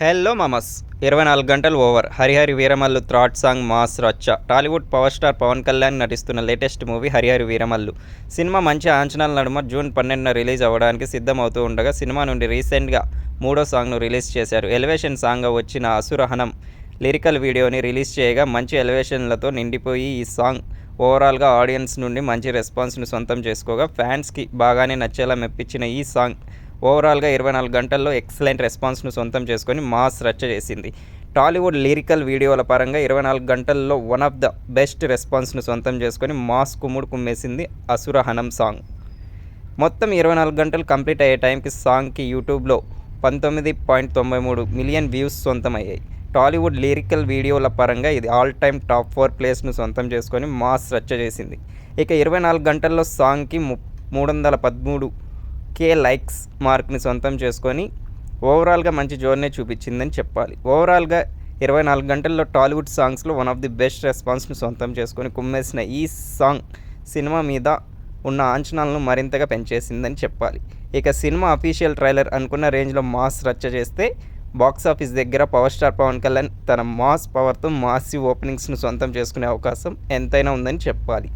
Hello మామస్. ఇరవై నాలుగు గంటలు ఓవర్. హరిహరి వీరమల్లు థ్రాట్ సాంగ్ మాస్ రచ్చ. Tollywood power star Pawan Kalyan నటిస్తున్న latest movie Harihara Veeramallu. Cinema మంచి అంచనాల నడుమ జూన్ పన్నెండున రిలీజ్ అవ్వడానికి సిద్ధమవుతూ ఉండగా సినిమా నుండి రీసెంట్గా మూడో సాంగ్ను రిలీజ్ చేశారు. ఎలివేషన్ సాంగ్గా వచ్చిన అసురహనం లిరికల్ వీడియోని రిలీజ్ చేయగా మంచి ఎలివేషన్లతో నిండిపోయి ఈ సాంగ్ ఓవరాల్గా ఆడియన్స్ నుండి మంచి రెస్పాన్స్ను సొంతం చేసుకోగా ఫ్యాన్స్కి బాగానే నచ్చేలా మెప్పించిన ఈ సాంగ్ ఓవరాల్గా ఇరవై నాలుగు గంటల్లో ఎక్సలెంట్ రెస్పాన్స్ను సొంతం చేసుకొని మాస్ రచ్చ చేసింది. టాలీవుడ్ లిరికల్ వీడియోల పరంగా ఇరవై నాలుగు గంటల్లో వన్ ఆఫ్ ద బెస్ట్ రెస్పాన్స్ను సొంతం చేసుకొని మాస్ కుమ్ముడు కుమ్మేసింది అసురహనం సాంగ్. మొత్తం ఇరవై నాలుగు గంటలు కంప్లీట్ అయ్యే టైంకి సాంగ్కి యూట్యూబ్లో పంతొమ్మిది పాయింట్ తొంభై మూడు మిలియన్ వ్యూస్ సొంతమయ్యాయి. టాలీవుడ్ లిరికల్ వీడియోల పరంగా ఇది ఆల్ టైమ్ టాప్ ఫోర్ ప్లేస్ను సొంతం చేసుకొని మాస్ రచ్చ చేసింది. ఇక ఇరవై నాలుగు గంటల్లో సాంగ్కి ము మూడు వందల పదమూడు కే లైక్స్ మార్క్ని సొంతం చేసుకొని ఓవరాల్గా మంచి జోర్నే చూపించిందని చెప్పాలి. ఓవరాల్గా ఇరవై నాలుగు గంటల్లో టాలీవుడ్ సాంగ్స్లో వన్ ఆఫ్ ది బెస్ట్ రెస్పాన్స్ని సొంతం చేసుకొని కుమ్మేసిన ఈ సాంగ్ సినిమా మీద ఉన్న అంచనాలను మరింతగా పెంచేసిందని చెప్పాలి. ఇక సినిమా అఫీషియల్ ట్రైలర్ అనుకున్న రేంజ్లో మాస్ రచ్చ చేస్తే బాక్స్ ఆఫీస్ దగ్గర పవర్ స్టార్ పవన్ కళ్యాణ్ తన మాస్ పవర్తో మాసివ్ ఓపెనింగ్స్ను సొంతం చేసుకునే అవకాశం ఎంతైనా ఉందని చెప్పాలి.